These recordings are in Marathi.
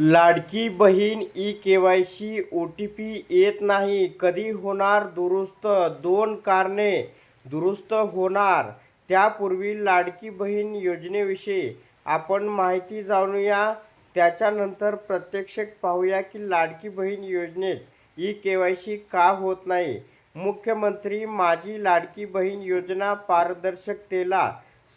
Ladki Bahin e K Y C O T P येत नाही. कधी होणार दुरुस्त? दोन कारणे दुरुस्त होणार. त्यापूर्वी लाडकी बहीण योजनेविषयी आपण माहिती जाणूया. त्याच्यानंतर प्रत्यक्ष पाहूया की लाडकी बहीण योजनेत ई के वाय सी का होत नाही. मुख्यमंत्री माझी लाडकी बहीण योजना पारदर्शकतेला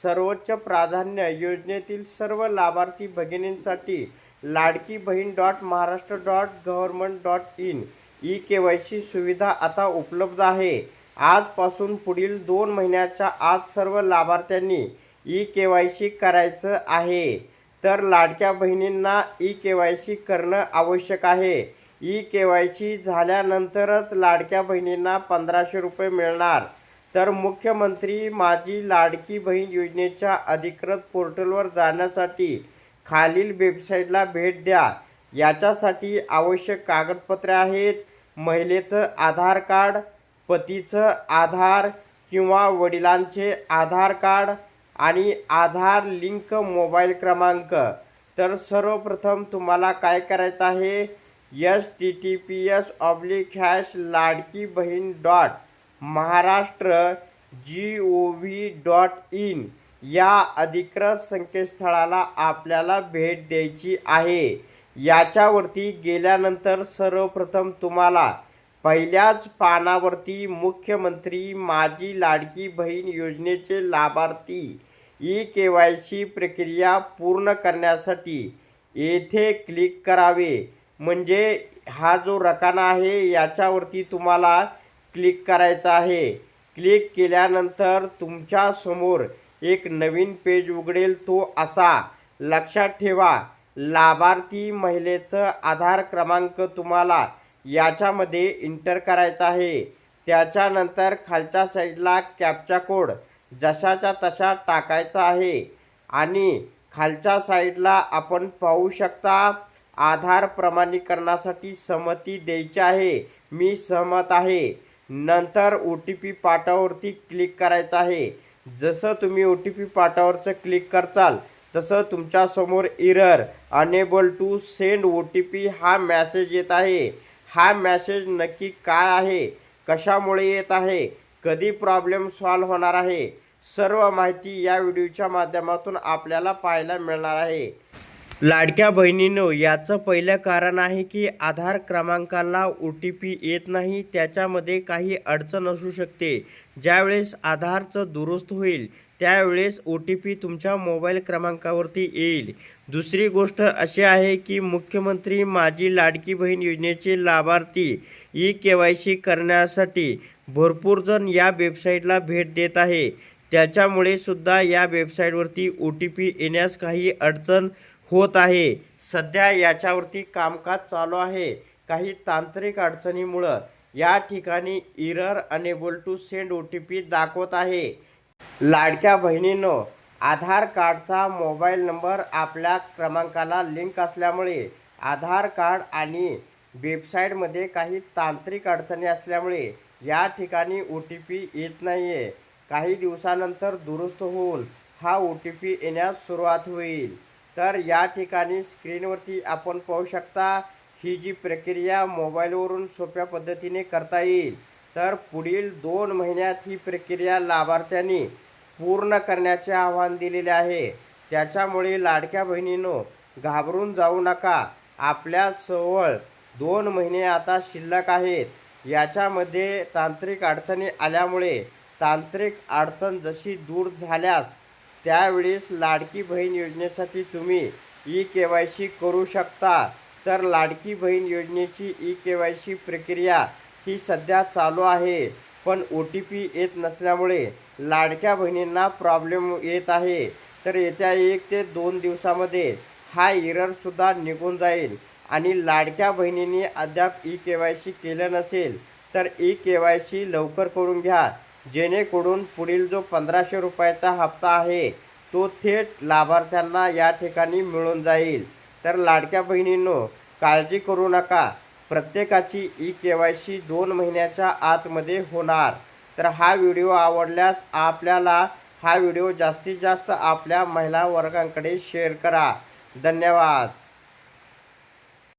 सर्वोच्च प्राधान्य. योजनेतील सर्व लाभार्थी भगिनींसाठी Ladki Bahin dot Maharashtra dot government dot in. E K Y C सुविधा आता उपलब्ध आहे. आजपासून पुढील दोन महिन्याच्या आज सर्व लाभार्थ्यांनी ई के वाय सी करायचं आहे. तर लाडक्या बहिणींना ई के वाय सी करणं आवश्यक आहे. ई के वाय सी झाल्यानंतरच लाडक्या बहिणींना पंधराशे रुपये मिळणार. तर मुख्यमंत्री माझी लाडकी बहीण योजनेच्या अधिकृत पोर्टलवर जाण्यासाठी खालील वेबसाईटला भेट द्या. याच्यासाठी आवश्यक कागदपत्रे आहेत. महिलेचं आधार कार्ड पतीचं आधार किंवा वडिलांचे आधार कार्ड आणि आधार लिंक मोबाईल क्रमांक. तर सर्वप्रथम तुम्हाला काय करायचं आहे? S T T P S oblique hash Ladki Bahin dot Maharashtra G O V dot in या अधिकृत संकेतस्थळाला आपल्याला भेट द्यायची आहे. याच्यावरती गेल्यानंतर सर्वप्रथम तुम्हाला पहिल्याच पानावरती मुख्यमंत्री माझी लाडकी बहीण योजनेचे लाभार्थी ई के वाय सी प्रक्रिया पूर्ण करण्यासाठी येथे क्लिक करावे. म्हणजे हा जो रकाना आहे याच्यावरती तुम्हाला क्लिक करायचा आहे. क्लिक केल्यानंतर तुमच्यासमोर एक नवीन पेज उघडेल तो असा. लक्षात ठेवा लाभार्थी महिलेचं आधार क्रमांक तुम्हाला याच्यामध्ये इंटर करायचा आहे. त्याच्यानंतर खालच्या साईडला कॅपचा कोड जशाच्या तशा टाकायचा आहे आणि खालच्या साईडला आपण पाहू शकता आधार प्रमाणीकरणासाठी सहमती द्यायची आहे. मी सहमत आहे. नंतर ओ टी पी पाठावरती क्लिक करायचं आहे. जसं तुम्ही ओ टी पी पाठावरचं क्लिक करचाल तसं तुमच्यासमोर error unable to send O T P हा मॅसेज येत आहे. हा मॅसेज नक्की काय आहे? कशामुळे येत आहे? कधी प्रॉब्लेम सॉल्व होणार आहे? सर्व माहिती या व्हिडिओच्या माध्यमातून आपल्याला पाहायला मिळणार आहे. लाडक्या बहिणीनो याचं पहिलं कारण आहे की आधार क्रमांकाला ओ टी पी येत नाही. त्याच्यामध्ये काही अडचण असू शकते. ज्यावेळेस आधारचं दुरुस्त होईल त्यावेळेस ओ टी पी तुमच्या मोबाईल क्रमांकावरती येईल. दुसरी गोष्ट अशी आहे की मुख्यमंत्री माझी लाडकी बहीण योजनेचे लाभार्थी ई के वाय सी करण्यासाठी भरपूर जण या वेबसाईटला भेट देत आहे. त्याच्यामुळे सुद्धा या वेबसाईटवरती ओ टी पी येण्यास काही अडचण होत आहे. सध्या याच्यावरती कामकाज चालू आहे. काही तांत्रिक अडचणीमुळं या ठिकाणी error unable to send O T P दाखवत आहे. लाडक्या बहिणीनं आधार कार्डचा मोबाईल नंबर आपल्या क्रमांकाला लिंक असल्यामुळे आधार कार्ड आणि वेबसाईटमध्ये काही तांत्रिक अडचणी असल्यामुळे या ठिकाणी ओ टी पी येत नाही आहे काही दिवसानंतर दुरुस्त होऊन हा ओ टी पी येण्यास सुरुवात होईल. तर या ठिकाणी स्क्रीनवरती आपण पाहू शकता ही जी प्रक्रिया मोबाईलवरून सोप्या पद्धतीने करता येईल. तर पुढील दोन महिन्यात ही प्रक्रिया लाभार्थ्यांनी पूर्ण करण्याचे आव्हान दिलेले आहे. त्याच्यामुळे लाडक्या बहिणीनं घाबरून जाऊ नका. आपल्या जवळ दोन महिने आता शिल्लक आहेत. याच्यामध्ये तांत्रिक अडचणी आल्यामुळे तांत्रिक अडचण जशी दूर झाल्यास त्यावेळेस लाडकी बहीण योजनेसाठी तुम्ही ई के वाय सी करू शकता. तर लाडकी बहीण योजनेची ई के वाय सी प्रक्रिया ही सध्या चालू आहे. पण ओ टी पी येत नसल्यामुळे लाडक्या बहिणींना प्रॉब्लेम येत आहे. तर येत्या एक ते दोन दिवसामध्ये हा इररसुद्धा निघून जाईल. आणि लाडक्या बहिणींनी अद्याप ई के वाय सी केलं नसेल तर ई के वाय सी लवकर करून घ्या. जेणेकरून पुढील जो पंधराशे रुपयाचा हप्ता आहे तो थेट लाभार्थ्यांना या ठिकाणी मिळून जाईल. तर लाडक्या बहिणींनो काळजी करू नका. प्रत्येकाची ई के वाय सी दोन महिन्याच्या आतमध्ये होणार. तर हा व्हिडिओ आवडल्यास आपल्याला हा व्हिडिओ जास्तीत जास्त आपल्या महिला वर्गांकडे शेअर करा. धन्यवाद.